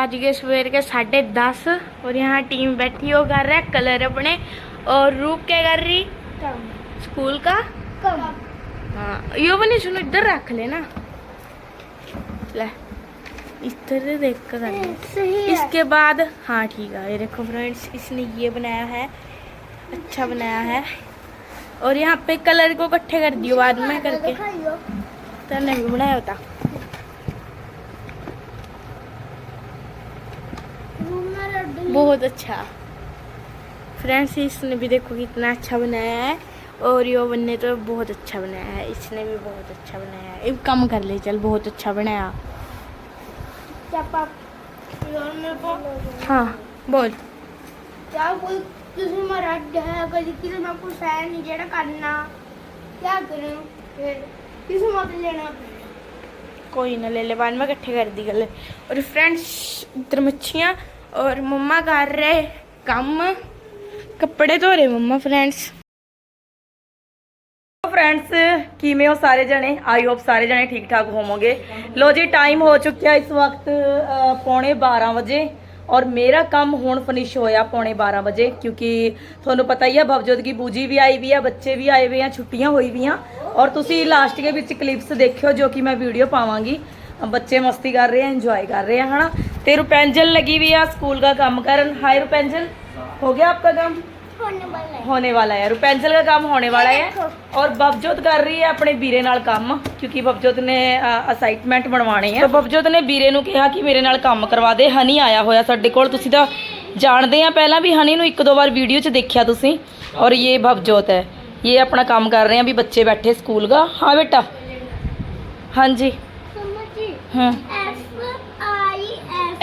आज के सवेर के साढ़े दस और यहाँ टीम बैठी हो कर रहा है कलर अपने और रूप क्या कर रही स्कूल का कम हाँ यो बनी सुनो इधर रख लेना ले इस तरह देख कर इसके बाद हाँ ठीक है ये देखो फ्रेंड्स इसने ये बनाया है अच्छा बनाया है और यहाँ पे कलर को इकट्ठे कर दियो बाद में करके तो नहीं बनाया होता बहुत अच्छा फ्रेंड्स इसने भी देखो कितना अच्छा बनाया है और यो बनने तो बहुत अच्छा बनाया है इसने भी बहुत अच्छा बनाया है एक कम कर ले चल बहुत अच्छा बनाया चापा यार मेरे को हाँ बोल क्या कोई किसी में रड है कभी किसी में कुछ है नहीं जेड़ा करना क्या करूं फिर किसी मत लेना कोई ना ले ले बाद में इकट्ठे कर दी गल और फ्रेंड्स इधर ਔਰ ਮੰਮਾ ਕਰ ਰਹੇ ਕੰਮ। ਕੱਪੜੇ ਧੋ ਰਹੇ ਮੰਮਾ ਫਰੈਂਡਸ ਫਰੈਂਡਸ ਕਿਵੇਂ ਹੋ ਸਾਰੇ ਜਣੇ? ਆਈ ਹੋਪ ਸਾਰੇ ਜਣੇ ਠੀਕ ਠਾਕ ਹੋਵੋਗੇ। ਲੋ ਜੀ ਟਾਈਮ ਹੋ ਚੁੱਕਿਆ ਇਸ ਵਕਤ ਪੌਣੇ 12 ਵਜੇ। ਔਰ ਮੇਰਾ ਕੰਮ ਹੁਣ ਫਿਨਿਸ਼ ਹੋਇਆ ਪੌਣੇ 12 ਵਜੇ, ਕਿਉਂਕਿ ਤੁਹਾਨੂੰ ਪਤਾ ਹੀ ਆ ਭਵਜੋਤ ਕੀ ਬੂਜੀ ਵੀ ਆਈ ਵੀ ਆ, ਬੱਚੇ ਵੀ ਆਏ ਵੀ ਆ, ਛੁੱਟੀਆਂ ਹੋਈ ਵੀ ਆ ਔਰ ਤੁਸੀਂ ਲਾਸਟ ਦੇ ਵਿੱਚ ਕਲਿੱਪਸ ਦੇਖਿਓ ਜੋ ਕਿ ਮੈਂ ਵੀਡੀਓ ਪਾਵਾਂਗੀ। ਬੱਚੇ ਮਸਤੀ ਕਰ ਰਹੇ ਆ ਇੰਜੋਏ ਕਰ ਰਹੇ ਆ ਹਨਾ? ਤੇ ਰੁਪੈਂਜਲ ਲੱਗੀ ਵੀ ਆ ਸਕੂਲ ਦਾ ਕੰਮ ਕਰਨ। ਹਾਈ ਰੁਪੈਂਜਲ। ਹੋ ਗਿਆ ਆਪਕਾ ਕੰਮ? ਹੋਣੇ ਵਾਲਾ ਹੈ। होने वाला है रुपेंसिल का काम होने वाला है और बबजोत कर ਵੀਰੇ ਨਾਲ ਕੰਮ ਕਿਉਂਕਿ ਬਬਜੋਤ ਨੇ ਅਸਾਈਨਮੈਂਟ ਬਣਵਾਣੇ ਹੈ। ਤਾਂ ਬਬਜੋਤ ਨੇ ਵੀਰੇ ਨੂੰ ਕਿਹਾ ਕਿ ਮੇਰੇ ਨਾਲ ਕੰਮ ਕਰਵਾ ਦੇ। ਹਨੀ ਆਇਆ ਹੋਇਆ ਸਾਡੇ ਕੋਲ। ਤੁਸੀਂ ਤਾਂ ਜਾਣਦੇ ਆ ਪਹਿਲਾਂ ਵੀ ਹਨੀ ਨੂੰ ਇੱਕ ਦੋ ਵਾਰ ਵੀਡੀਓ 'ਚ ਦੇਖਿਆ ਤੁਸੀਂ। ਔਰ ਇਹ ਬਬਜੋਤ ਹੈ। ਇਹ ਆਪਣਾ ਕੰਮ ਕਰ ਰਹੇ ਆ ਵੀ ਬੱਚੇ ਬੈਠੇ ਸਕੂਲ ਦਾ। ਹਾਂ ਬੇਟਾ। ਹਾਂਜੀ।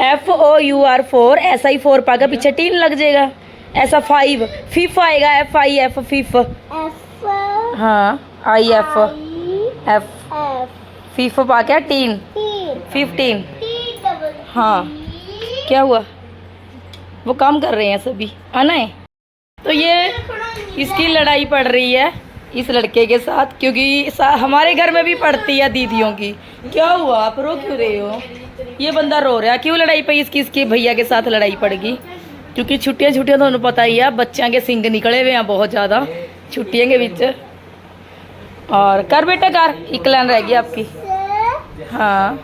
F O U R four ऐसा ही फोर पाएगा पीछे टीन लग जाएगा। ऐसा फाइव फिफ आएगा एफ़ आई एफ़ फिफ हाँ आई एफ़ एफ़ फिफ पा क्या? टीन फिफ्टीन हाँ। क्या हुआ? वो काम कर रहे हैं सभी। आना है। तो ये इसकी लड़ाई पड़ रही है। इस लड़के के साथ क्योंकि सा, हमारे घर में भी पड़ती है दीदियों की। क्या हुआ? आप रो क्यों रहे हो? ये बंदा रो रहा क्यों लड़ाई पड़ी इसकी इसके भैया के साथ लड़ाई पड़गी क्योंकि छुट्टियाँ छुट्टियाँ तो थानू पता ही है बच्चों के सिंग निकले हुए हैं बहुत ज़्यादा छुट्टियों के बीच। और कर बेटा कर। एक लाइन रह गई आपकी। हाँ।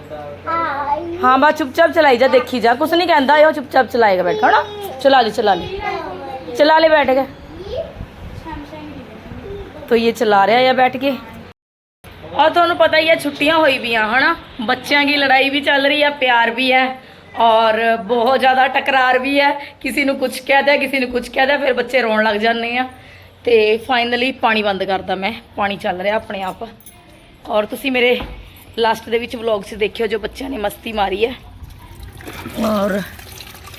हाँ बस चुपचाप चलाई जा देखी जा। कुछ नहीं कहता चुपचाप चलाएगा बैठा ना? चला ले चला ले। चला ले बैठ गए तो ये ਚਲਾ ਰਿਹਾ ਹੈ ਬੈਠ ਕੇ? ਔਰ ਤੁਹਾਨੂੰ ਪਤਾ ਹੀ ਹੈ ਛੁੱਟੀਆਂ ਹੋਈ ਵੀਆਂ ਹਨਾ? ਬੱਚਿਆਂ ਦੀ ਲੜਾਈ ਵੀ ਚੱਲ ਰਹੀ ਹੈ ਪਿਆਰ ਵੀ ਹੈ ਔਰ ਬਹੁਤ ਜ਼ਿਆਦਾ ਟਕਰਾਰ ਵੀ ਹੈ। ਕਿਸੇ ਨੂੰ ਕੁਝ ਕਹਦਾ ਕਿਸੇ ਨੂੰ ਕੁਝ ਕਹਦਾ ਫਿਰ ਬੱਚੇ ਰੋਣ ਲੱਗ ਜਾਂਦੇ ਆ। ਤੇ ਫਾਈਨਲੀ ਪਾਣੀ ਬੰਦ ਕਰਦਾ ਮੈਂ। ਪਾਣੀ ਚੱਲ ਰਿਹਾ ਆਪਣੇ ਆਪ। ਔਰ ਤੁਸੀਂ ਮੇਰੇ ਲਾਸਟ ਦੇ ਵਿੱਚ ਵਲੌਗ 'ਚ ਦੇਖਿਓ ਜੋ ਬੱਚਿਆਂ ਨੇ ਮਸਤੀ ਮਾਰੀ ਹੈ। ਔਰ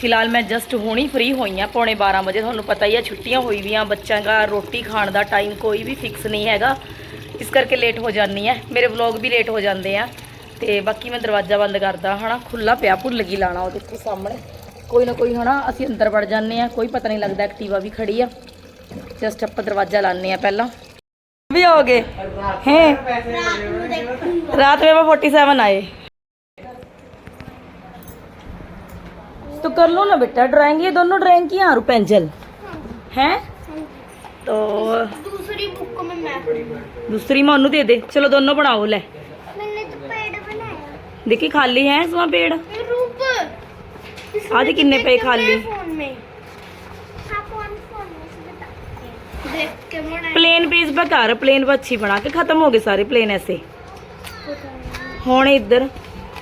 ਫਿਲਹਾਲ ਮੈਂ ਜਸਟ ਹੁਣੀ ਫ੍ਰੀ ਹੋਈ ਆ ਪੌਣੇ 12 ਵਜੇ। ਤੁਹਾਨੂੰ ਪਤਾ ਹੀ ਆ ਛੁੱਟੀਆਂ ਹੋਈ ਵੀਆਂ ਬੱਚਿਆਂ ਦਾ ਰੋਟੀ ਖਾਣ ਦਾ ਟਾਈਮ ਕੋਈ ਵੀ ਫਿਕਸ ਨਹੀਂ ਹੈਗਾ। ਇਸ ਕਰਕੇ ਲੇਟ ਹੋ ਜਾਂਦੀ ਆ। ਮੇਰੇ ਵਲੌਗ ਵੀ ਲੇਟ ਹੋ ਜਾਂਦੇ ਆ। ਤੇ ਬਾਕੀ ਮੈਂ ਦਰਵਾਜ਼ਾ ਬੰਦ ਕਰਦਾ ਹਨਾ ਖੁੱਲਾ ਪਿਆ ਭੁੱਲ ਗਈ ਲਾਣਾ ਉਹ ਦੇਖੋ ਸਾਹਮਣੇ। ਕੋਈ ਨਾ ਕੋਈ ਹਨਾ ਅਸੀਂ ਅੰਦਰ ਵੜ ਜਾਂਦੇ ਆ। ਕੋਈ ਪਤਾ ਨਹੀਂ ਲੱਗਦਾ ਐਕਟੀਵਾ ਵੀ ਖੜੀ ਆ। ਜਸਟ ਆਪਾਂ ਦਰਵਾਜ਼ਾ ਲਾਣੇ ਆ ਪਹਿਲਾਂ। ਵੀ ਹੋ ਗਏ? ਹੈ? ਰਾਤ ਨੂੰ 47 ਆਏ। तो कर लो ना बेटा ड्राइंग ये दोनों ड्राइंग की आरू पेंसिल हैं तो दूसरी बुक में मैं पढ़ूंगा दूसरी मैं ओनू दे दे चलो दोनों बनाओ ले मैंने तो पेड़ बनाया देखी खाली है इसमें पेड़ ये रूप इसमें आधे किन्ने पे कितने खाली फोन में हाँ कौन फोन में से बता देख के बनाया प्लेन पेज पे कर प्लेन पे अच्छी बना के खत्म हो गए सारे प्लेन ऐसे ਹੁਣ ਇੱਧਰ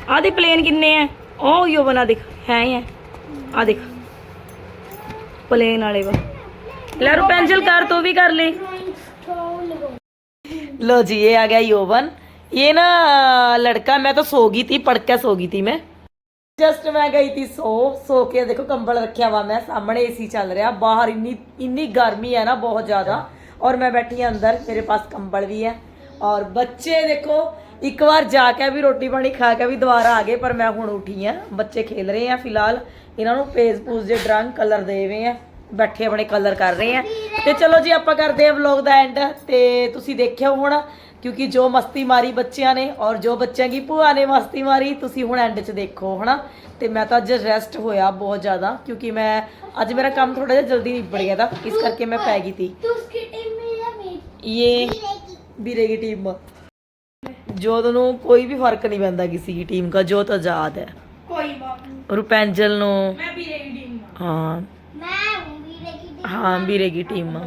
ਆਦੇ ਪਲੇਨ ਕਿੰਨੇ ਆ ਉਹ ਯੋ ਬਣਾ ਦੇਖ ਹੈ ਹੀ ਹੈ ਆ ਦੇਖ ਪਲੇਨ ਵਾਲੇ ਵਾ ਲੈ ਰੂ ਪੈਨਸਲ ਕਰ ਤੂੰ ਵੀ ਕਰ ਲੈ लो जी ये आ गया योवन ये ना लड़का मैं तो सो गई थी पढ़ के सो गई थी मैं ਜਸਟ ਮੈਂ ਗਈ ਤੀ ਸੋ ਸੋ ਕੇ ਦੇਖੋ ਕੰਬਲ ਰੱਖਿਆ ਵਾ ਮੈਂ ਸਾਹਮਣੇ ਏਸੀ ਚੱਲ ਰਿਹਾ ਬਾਹਰ ਇੰਨੀ ਇੰਨੀ ਗਰਮੀ ਹੈ ਨਾ ਬਹੁਤ ਜ਼ਿਆਦਾ ਔਰ ਮੈਂ ਬੈਠੀ ਹਾਂ ਅੰਦਰ ਮੇਰੇ ਪਾਸ ਕੰਬਲ ਵੀ ਹੈ ਔਰ ਬੱਚੇ ਦੇਖੋ ਇੱਕ ਵਾਰ ਜਾ ਕੇ ਵੀ ਰੋਟੀ ਪਾਣੀ ਖਾ ਕੇ ਵੀ ਦੁਬਾਰਾ ਆ ਗਏ ਪਰ ਮੈਂ ਹੁਣ ਉੱਠੀ ਆ। ਬੱਚੇ ਖੇਲ ਰਹੇ ਆ ਫਿਲਹਾਲ। ਇਹਨਾਂ ਨੂੰ ਫੇਸ ਪੂਸ ਦੇ ਡਰੰਗ ਕਲਰ ਦੇ ਰਹੇ ਆ। ਬੈਠੇ ਆਪਣੇ ਕਲਰ ਕਰ ਰਹੇ ਆ। ਤੇ ਚਲੋ ਜੀ ਆਪਾਂ ਕਰਦੇ ਆ ਵਲੌਗ ਦਾ ਐਂਡ ਤੇ ਤੁਸੀਂ ਦੇਖਿਓ ਹੁਣ ਕਿਉਂਕਿ ਜੋ ਮਸਤੀ ਮਾਰੀ ਬੱਚਿਆਂ ਨੇ ਔਰ ਜੋ ਬੱਚਿਆਂ ਦੀ ਭੂਆ ਨੇ ਮਸਤੀ ਮਾਰੀ ਤੁਸੀਂ ਹੁਣ ਐਂਡ 'ਚ ਦੇਖੋ ਹਨਾ? ਤੇ ਮੈਂ ਤਾਂ ਅੱਜ ਰੈਸਟ ਹੋਇਆ ਬਹੁਤ ਜ਼ਿਆਦਾ ਕਿਉਂਕਿ ਮੈਂ ਅੱਜ ਮੇਰਾ ਕੰਮ ਥੋੜਾ ਜਿਹਾ ਜਲਦੀ ਨਿਬੜ ਗਿਆ ਤਾਂ। ਇਸ ਕਰਕੇ ਮੈਂ ਪੈ ਗਈ ਸੀ ਇਹ ਵੀਰੇ ਦੀ ਟੀਮ ਜੋਤ ਨੂੰ ਕੋਈ ਵੀ ਫ਼ਰਕ ਨਹੀਂ ਪੈਂਦਾ ਕਿਸੇ ਦੀ ਟੀਮ ਦਾ ਜੋਤ ਆਜ਼ਾਦ ਹੈ। ਕੋਈ ਬਾਤ ਨਹੀਂ। ਰੁਪੈਂਜਲ ਨੂੰ ਮੈਂ ਵੀਰੇ ਦੀ ਟੀਮ ਹਾਂ। ਮੈਂ ਹੂੰ ਵੀਰੇ ਹਾਂ ਵੀਰੇ ਦੀ ਟੀਮ ਆ।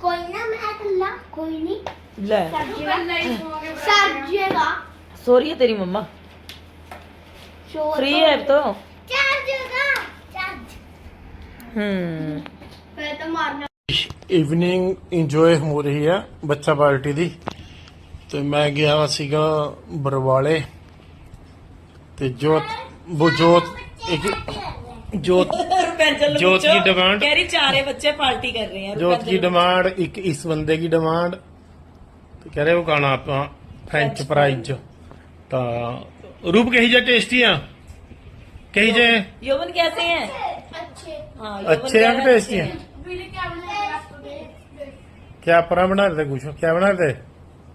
ਕੋਈ ਨਾ। ਮੈਂ ਇਕੱਲਾ ਕੋਈ ਨਹੀਂ। ਲੈ। ਸਰ ਜੀਗਾ ਸੋਰੀ ਹੈ ਤੇਰੀ ਮੰਮਾ। ਫ੍ਰੀ ਹੈ ਤੋਂ। ਚਾਰ ਹੂੰ। ਮੈਂ ਤਾਂ ਮਾਰਨਾ ਇਵਨਿੰਗ ਇੰਜੋਏ ਹੋ ਰਹੀ ਆ ਬੱਚਾ ਪਾਰਟੀ ਦੀ ਤੇ ਮੈਂ ਗਿਆ ਵਾ ਸੀਗਾ ਬਰਵਾਲੇ ਤੇ ਜੋਤ ਉਹ ਜੋਤ ਇੱਕ ਜੋਤ ਪੈਂਚਲ ਨੂੰ ਜੋਤ ਕੀ demand? ਕਹਿ ਰਹੀ ਚਾਰੇ ਬੱਚੇ ਪਾਰਟੀ ਕਰ ਰਹੇ ਆ ਜੋत की डिमांड एक इस बंदे की डिमांड तो कह रहे हो खाना आप फ्रेंच फ्राइज तो रूप कही जाए टेस्टी हैं कही जाए ਯੋਵਨ ਕੈਸੇ ਹੈ ਅੱਛੇ हाँ, यौवन अच्छे कह हैं रहा कि है टेस्टी हैं बिल्कुल क्या परा बना रहे थे कुछ क्या बना रहे थे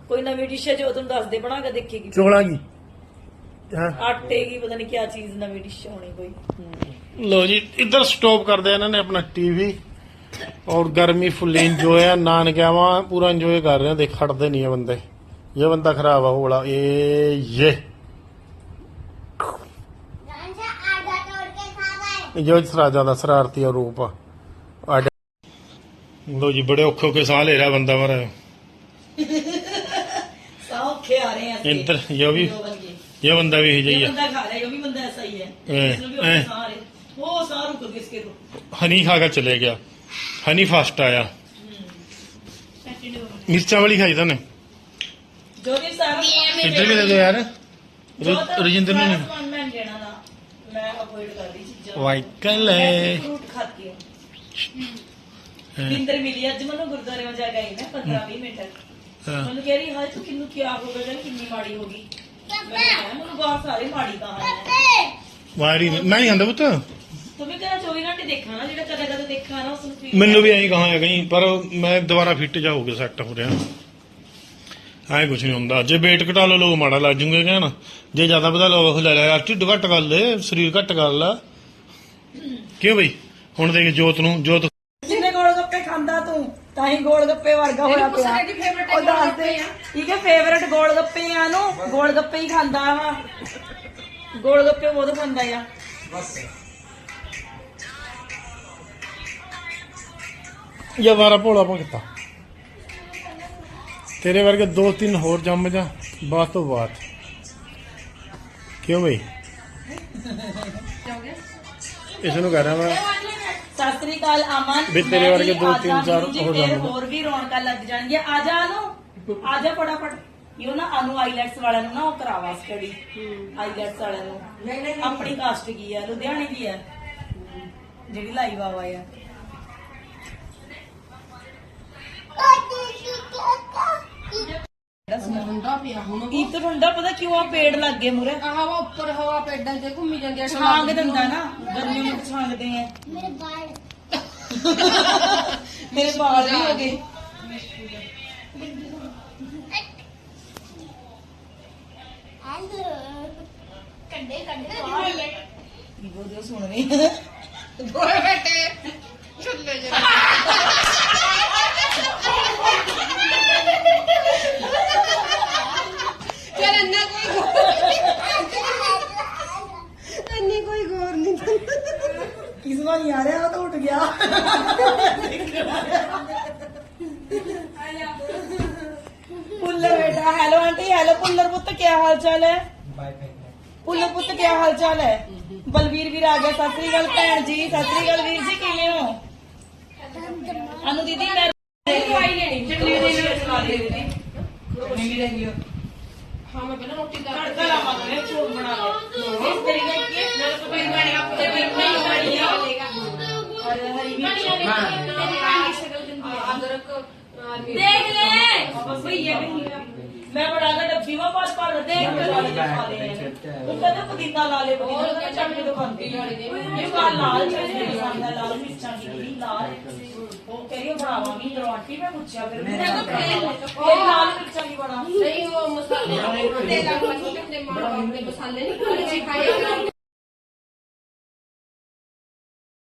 कोई नवी डिश है जो तुम दस दे बना के देखेगी चोला की हाँ आटे की पता नहीं क्या चीज नवी डिश होनी कोई लो जी इधर स्टॉप कर दिया इन्होंने अपना टीवी और गर्मी फुल इंजॉय है नान क्या वहाँ पूरा इंजॉय कर रहे हैं देख हटते नहीं है बंदे ये बंदा खराब है वो बड़ा ये ये आधा तोड़ के खा गए जो सराजा ਦਾ शरारती और रूप ਆ ਲੋ ਜੀ ਬੜੇ ਔਖੇ ਔਖੇ ਸਾਹ ਲੈ ਰਿਹਾ ਬੰਦਾ ਮਰ ਸਾਹ ਔਖੇ ਆ ਰਹੇ ਆ ਇੰਦਰ ਇਹ ਵੀ ਇਹ ਬੰਦਾ ਵੀ ਹੀ ਹੈ ਹਨੀ ਖਾ ਕੇ ਚਲੇ ਗਿਆ। ਹਨੀ ਫਾਸਟ ਆਇਆ। ਮਿਰਚਾਂ ਵਾਲੀ ਖਾਈ ਤਾਂ ਨੇ ਜੋ ਵੀ ਸਾਰਾ ਇੱਧਰ ਵੀ ਦੇ ਯਾਰ। ਰਜਿੰਦਰ ਨੂੰ ਮੈਂ ਅਵੋਇਡ ਕਰਦੀ ਚੀਜ਼ਾਂ। ਵਾਈਕਲ ਮੈਂ ਹੈ fruit ਖਾਤੀ ਹਾਂ ਬਿੰਦਰ ਮਿਲੀ ਅੱਜ ਮੈਨੂੰ ਗੁਰਦੁਆਰੇ ਵਿੱਚ ਜਾ ਆਈ ਮੈਂ 15 20 ਮਿੰਟ। ਹਾਂ। ਮੈਨੂੰ ਕਹਿ ਰਹੀ ਹਾਏ ਤੂੰ ਕਿੰਨੂੰ ਕੀ ਹੋ ਗਿਆ ਜਾਨ ਕਿੰਨੀ ਮਾੜੀ ਹੋ ਗਈ। ਮੈਂ ਕਿਹਾ, ਮੈਨੂੰ ਸਾਰੇ ਮਾੜੀ ਕਹਾਣੀ ਹੈ ਵਾਰੀ ਨਹੀਂ ਆਂਦਾ ਪੁੱਤ। ਤੁਮੇ ਕਿਹੜਾ 24 ਘੰਟੇ ਦੇਖਾ ਨਾ ਜਿਹੜਾ ਕਦੇ ਕਦੇ ਦੇਖਾ ਨਾ ਉਸ ਨੂੰ ਮੈਨੂੰ ਵੀ ਐਂ ਕਹਾਂ ਹੈ ਕਹੀਂ ਪਰ ਮੈਂ ਦੁਬਾਰਾ ਫਿੱਟ ਜਾ ਹੋ ਕੇ ਸੈੱਟ ਹੋ ਰਿਹਾ। ਐਂ ਕੁਝ ਨਹੀਂ ਹੁੰਦਾ। ਜੇ weight ਘਟਾ ਲਓ ਲੋਕ ਮਾੜਾ ਲੱਗ ਜੂਗੇ ਕਹਿਣ। ਜੇ ਜ਼ਿਆਦਾ ਵਧਾ ਲਓ ਉਹ ਲੈ ਲੈ। ਯਾਰ ਢਿੱਡ ਘੱਟ ਕਰ ਲੈ ਸਰੀਰ ਘੱਟ ਕਰ ਲਾ। ਕਿਉਂ ਬਈ? ਹੁਣ ਦੇਖ ਜੋਤ ਨੂੰ ਜੋਤ ਗੋਲ ਤੂੰ ਹੀ ਗੋਲ ਗੱਪੇ ਵਰਗਾ ਹੋਇਆ ਪਿਆ। ਉਹ ਦੱਸਦੇ ਠੀਕ ਹੈ ਫੇਵਰਟ ਗੋਲ ਗੱਪੇ ਆ ਨੂੰ ਗੋਲ ਗੱਪੇ ਹੀ ਖਾਂਦਾ ਵਾ। ਗੋਲ ਗੱਪੇ ਬਹੁਤ ਖਾਂਦਾ ਆ। ਇਹ ਵਾਰਾ ਭੋਲਾ ਭਗਤਾ ਤੇਰੇ ਵਰਗੇ ਦੋ ਤਿੰਨ ਹੋਰ ਜੰਮ ਜਾ ਬਾਤ ਤੋਂ ਬਾਤ ਕਿਉਂ ਬਈ? ਇਸ ਨੂੰ ਕਹਿ ਰਿਹਾ ਮੈਂ ਸਤਿ ਸ੍ਰੀ ਅਕਾਲ ਅਮਨ। ਵੀ ਤੇਰੇ ਮੈਂ ਵਰਗੇ ਵੀ ਦੋ, ਆ ਤਿੰਨ, ਜਾ ਚਾਰ ਵੀਰੂ ਜੀ, ਹੋ ਫਿਰ ਜਾਣਗੇ। ਹੋਰ ਵੀ ਰੌਣਕਾਂ ਲੱਗ ਜਾਣਗੀਆਂ। ਆ ਜਾ ਨੂੰ ਆ ਜਾ ਫਟਾਫਟ। ਯੋ ਨਾ ਅਨੂ ਆਈਲੈਟਸ ਵਾਲਿਆਂ ਨੂੰ ਨਾ ਉਹ ਕਰਾਵਾ ਸਟੱਡੀ ਆਈਲੈਟਸ ਵਾਲਿਆਂ ਨੂੰ। ਆਪਣੀ ਕਾਸਟ ਕੀ ਹੈ ਲੁਧਿਆਣੇ ਦੀ ਹੈ ਜਿਹੜੀ ਲਾਈਵ ਆਵਾ ਆ। ਲੱਗਾ ਪਤਾ ਕਿਉਂ ਆ? ਪੇੜ ਲੱਗ ਗਏ ਮੁਰੇ ਆਹ ਵਾ ਉੱਪਰ ਹਵਾ ਪੇਡਾਂ 'ਚ ਘੁੰਮੀ ਜਾਂਦੀ ਆ ਛਾਂਗ ਦਿੰਦਾ ਨਾ ਗਰਮੀ ਨੂੰ ਛਾਂਗਦੇ ਆ। ਮੇਰੇ ਬਾਲ ਮੇਰੇ ਵਾਲ ਵੀ ਹੋ ਗਏ। ਐਂਡ ਕੰਡੇ ਕੰਡੇ ਬਹੁਤ ਸੁਣ ਰਹੀ ਹੈ ਬੇਟੇ। ਛੁੱਲੇ ਜੇ ਇੰਨਾ ਕੋਈ ਗੌਰ ਨਹੀਂ ਇਸ ਵਾਰ ਨਹੀਂ ਆ ਰਿਹਾ ਉਹ ਤਾਂ ਉੱਠ ਗਿਆ ਪੁੱਲਰ ਬੇਟਾ ਹੈਲੋ ਆਂਟੀ ਹੈਲੋ ਪੁੱਲਰ ਪੁੱਤ ਕੀ ਹਾਲ ਚਾਲ ਹੈ ਪੁੱਲਰ ਪੁੱਤ ਕੀ ਹਾਲ ਚਾਲ ਹੈ ਬਲਵੀਰ ਵੀਰ ਆ ਗਿਆ ਸਤਿ ਸ੍ਰੀ ਅਕਾਲ ਭੈਣ ਜੀ ਸਤਿ ਸ੍ਰੀ ਅਕਾਲ ਵੀਰ ਜੀ ਕਿਵੇਂ ਹੋ ਅਨੂ ਦੀਦੀ ਮੈਂ ਦਵਾਈ ਲੈਣੀ ਚਟਨੀ ਦੇ ਨਾਲ ਦੇ ਦੀਦੀ ਮੈਂ ਵੀ ਰਹੀ ਹਾਂ ਹਾਂ ਮੈਂ ਪਹਿਲਾਂ ਰੋਟੀ ਕਰ ਤੜਕਾ ਲਾਵਾਂਗੇ ਚੋਰ ਬਣਾ ਲੈ ਇਸ ਤਰੀਕੇ ਕੀ ਮੇਰੇ ਕੋ ਕੋਈ ਬਣੀ ਆਪੇ ਵੀ ਨਹੀਂ ਬਣੀ ਆ ਔਰ ਹਰੀ ਮਿਰਚ ਅਦਰਕ ਆਰਮੀ ਦੇਖ ਲੈ ਭਈਆ ਮੈਂ ਬੜਾ ਦਾ ਡੱਬੀ ਵਾ ਪਾਸ ਪਰ ਦੇਖ ਕੇ ਵਾਲੇ ਖਾ ਲੈ ਉਹ ਕਹਿੰਦਾ ਪੁਦੀਨਾ ਲਾ ਲੈ ਪੁਦੀਨਾ ਕਹਿੰਦਾ ਚਟਨੀ ਤੋਂ ਖਾਂਦੀ ਇਹ ਕਾ ਲਾਲ ਚਟਨੀ ਖਾਂਦਾ ਲਾਲ ਮਿਰਚਾਂ ਦੀ ਲਾਲ ਉਹ ਕਹਿ ਰਹੀ ਬਣਾਵਾਂਗੀ ਮੈਂ ਪੁੱਛਿਆ ਫਿਰ ਮੈਂ ਉਹ ਲਾਲ ਮਿਰਚਾਂ ਨਹੀਂ ਬਣਾ ਨਹੀਂ ਉਹ ਮਸਾਲੇ ਤੇ ਲੱਗ ਲੱਗ ਕੇ ਆਪਣੇ ਮਾਂ ਨੇ ਮਸਾਲੇ ਨਹੀਂ ਖਾਏ।